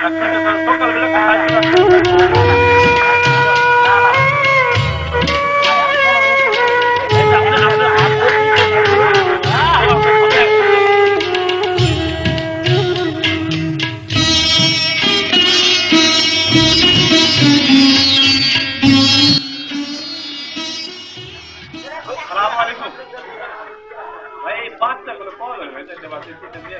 Assalamualaikum. Baik, baca kalau follow. Macam dia masih sedih dia.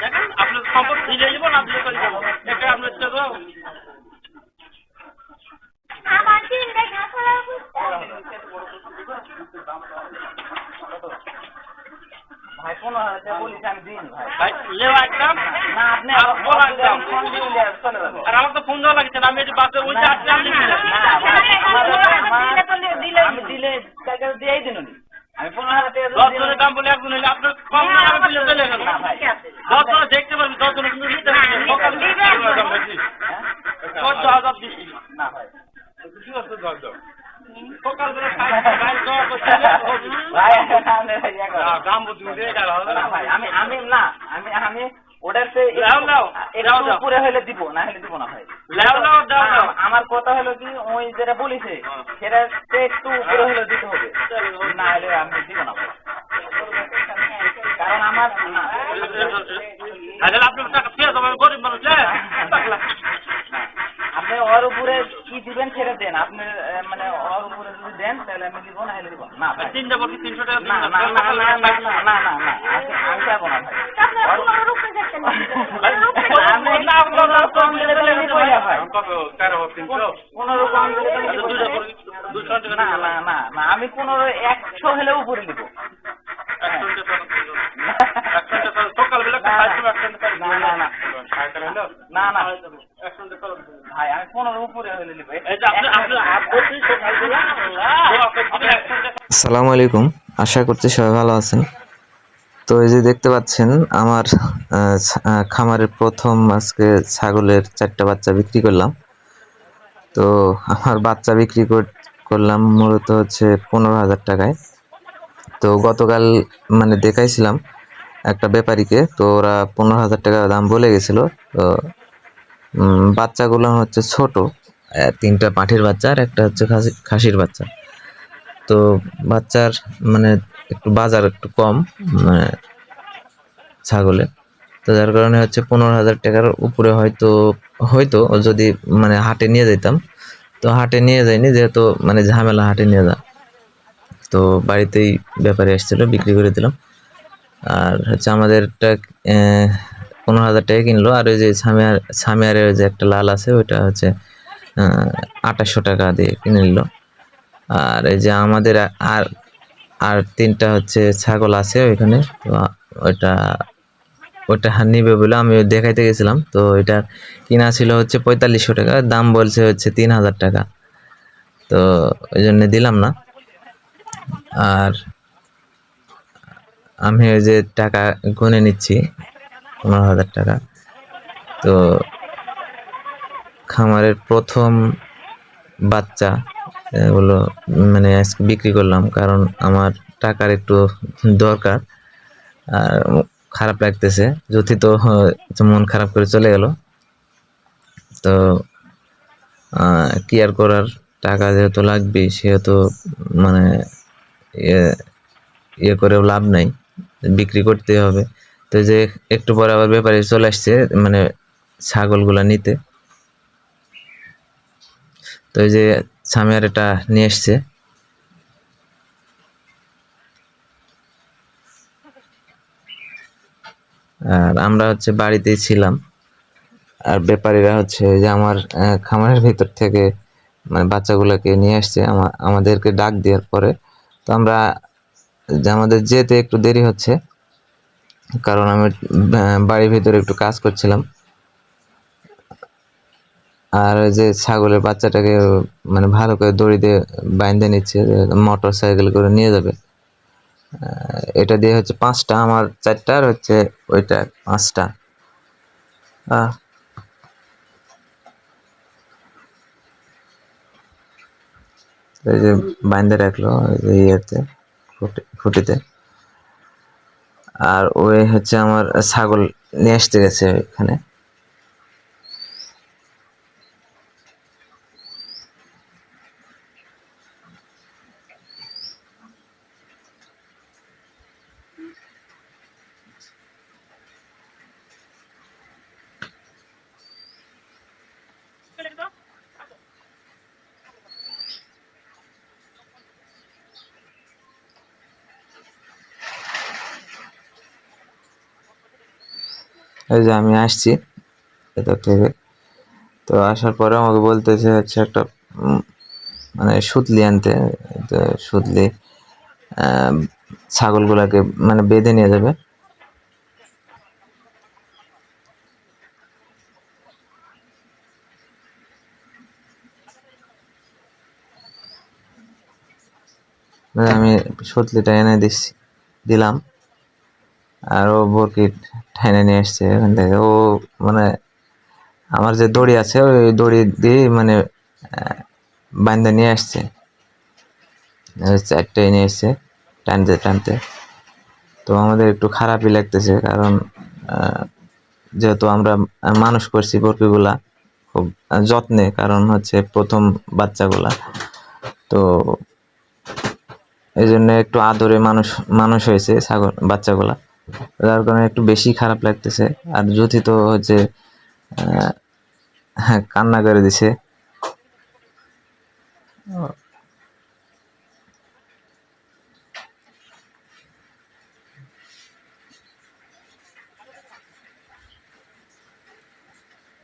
দেখেন আপনার সম্পদ ফিরে যাব না আপনি চলে যাব এটা আপনার চলো ভাই আমি আমার তো ফোন লাগছে না আমি একটু দিলে দিলে দিয়েই দিন আমি পনেরো হাজার টাকা দাম বলে একজন হইলে আপনার কম না চলে গেল। আমার কথা হলো কি ওই যেটা বলিছে সেটা একটু উপরে হলে দিতে হবে না হলে আমি দিব না কারণ আমার আপনি ওর উপরে কি দিবেন ছেড়ে দেন আপনি মানে ওর উপরে যদি দেন তাহলে আমি দিব না হলে দিব না তিনটা বলছি তিনশো টাকা না না না না না না না আমি চাইব না ভাই আমি পনেরো একশো হলে উপরে নিব না ভাই আমি উপরে হলে আলাইকুম। আশা করছি সবাই ভালো আছেন। তো এই যে দেখতে পাচ্ছেন, আমার খামারের প্রথম আজকে ছাগলের চারটা বাচ্চা বিক্রি করলাম। তো আমার বাচ্চা বিক্রি কর- করলাম মূলত হচ্ছে পনেরো হাজার টাকায়। তো গতকাল মানে দেখাইছিলাম একটা ব্যাপারীকে, তো ওরা পনেরো হাজার টাকা দাম বলে গেছিল। তো বাচ্চাগুলো হচ্ছে ছোট তিনটা পাঁঠির বাচ্চা আর একটা হচ্ছে খাসি, খাসির বাচ্চা। তো বাচ্চার মানে একটু বাজার একটু কম মানে ছাগলে তো যার কারণে হচ্ছে পনেরো হাজার টাকার উপরে হয়তো হয়তো যদি মানে হাটে নিয়ে যেতাম তো হাটে নিয়ে যাইনি, যেহেতু মানে ঝামেলা হাটে নিয়ে যা তো বাড়িতেই ব্যাপারে এসেছিল বিক্রি করে দিলাম। আর হচ্ছে আমাদেরটা পনেরো হাজার টাকা কিনলো। আর ওই যে সামিয়ার, সামিয়ারের যে একটা লাল আছে, ওইটা হচ্ছে আঠাশশো টাকা দিয়ে কিনে নিল। আর এই যে আমাদের আর আর তিনটা হচ্ছে ছাগল আছে ওইখানে, তো ওইটা ওইটা নিবে বলে আমি দেখাইতে গেছিলাম, তো এটা কিনা ছিল হচ্ছে পঁয়তাল্লিশশো টাকা, দাম বলছে হচ্ছে তিন হাজার টাকা, তো ওই জন্য দিলাম না। আর আমি ওই যে টাকা গুনে নিচ্ছি, পনেরো হাজার টাকা, তো খামারের প্রথম বাচ্চা এগুলো মানে আজকে বিক্রি করলাম, কারণ আমার টাকার একটু দরকার। আর খারাপ লাগতেছে জ্যোতি তো মন খারাপ করে চলে গেল। তো কি আর করার, টাকা যেহেতু লাগবে সেহেতু মানে ইয়ে করেও লাভ নাই, বিক্রি করতে হবে। তো যে, একটু পরে আবার ব্যাপারে চলে আসছে মানে ছাগলগুলা নিতে। তো যে সামিয়ার এটা নিয়ে এসছে। আর আমরা হচ্ছে বাড়িতেই ছিলাম। আর ব্যাপারীরা হচ্ছে যে আমার খামারের ভিতর থেকে মানে বাচ্চাগুলোকে নিয়ে আসছে আমাদেরকে ডাক দেওয়ার পরে। তো আমরা, যে আমাদের যেতে একটু দেরি হচ্ছে, কারণ আমি বাড়ির ভিতরে একটু কাজ করছিলাম। আর যে ছাগলের বাচ্চাটাকে মানে ভালো করে দড়ি দিয়ে বাইন্ধে নিচ্ছে মোটর সাইকেল করে নিয়ে যাবে। এটা দিয়ে হচ্ছে পাঁচটা, আমার চারটা আর হচ্ছে ওইটা পাঁচটা। এই যে বাইন্ধে রাখল ইয়েতে খুঁটি- খুঁটিতে আর ওই হচ্ছে আমার ছাগল নিয়ে আসতে গেছে এখানে। এই যে আমি আসছি ভেতর থেকে তো আসার পরে আমাকে বলতেছে হচ্ছে একটা মানে সুতলি আনতে তো সুতলি ছাগলগুলাকে মানে বেঁধে নিয়ে যাবে। মানে আমি সুতলিটা এনে দিচ্ছি দিলাম। আর ও ঠাইনে নিয়ে এসছে এখান থেকে ও মানে আমার যে দড়ি আছে, ওই দড়ি দিয়ে মানে বান্ধে নিয়ে আসছে চারটে নিয়ে এসছে, টানতে টানতে। তো আমাদের একটু খারাপই লাগতেছে, কারণ যেহেতু আমরা মানুষ করছি বরকিগুলা খুব যত্নে, কারণ হচ্ছে প্রথম বাচ্চাগুলা। তো এই জন্য একটু আদরে মানুষ মানুষ হয়েছে ছাগল, বাচ্চাগুলা। যার কারণে একটু বেশি খারাপ লাগতেছে। আর জ্যোতি তো হচ্ছে হ্যাঁ কান্না করে দিছে।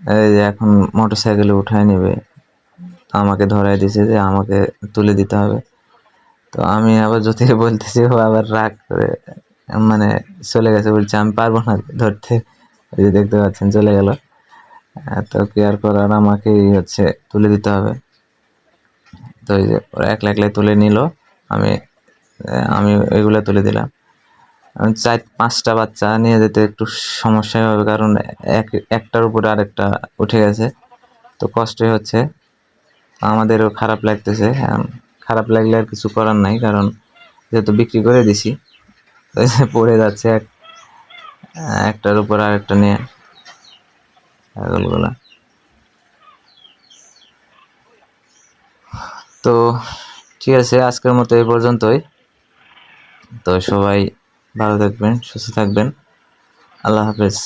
এই যে এখন মোটর সাইকেলে উঠায় নেবে, আমাকে ধরাই দিছে যে আমাকে তুলে দিতে হবে। তো আমি আবার জ্যোতিকে বলতেছি, ও আবার রাগ করে মানে চলে গেছে বলছে, আমি পারব না ধরতে। ওই যে দেখতে পাচ্ছেন, চলে গেল। তো কেয়ার করার আমাকেই হচ্ছে তুলে দিতে হবে। তো ওই যে ওরা একলা একলাই তুলে নিল, আমি আমি ওইগুলো তুলে দিলাম। চার পাঁচটা বাচ্চা নিয়ে যেতে একটু সমস্যাই হবে, কারণ এক, একটার উপরে আরেকটা উঠে গেছে। তো কষ্টই হচ্ছে। আমাদেরও খারাপ লাগতেছে। খারাপ লাগলে আর কিছু করার নাই, কারণ যেহেতু বিক্রি করে দিছি। পড়ে যাচ্ছে এক, একটার উপর আরেকটা নিয়ে। ছাগলগুলা তো ঠিক আছে, আজকের মতো এই পর্যন্তই। তো সবাই ভালো থাকবেন, সুস্থ থাকবেন। আল্লাহ হাফেজ।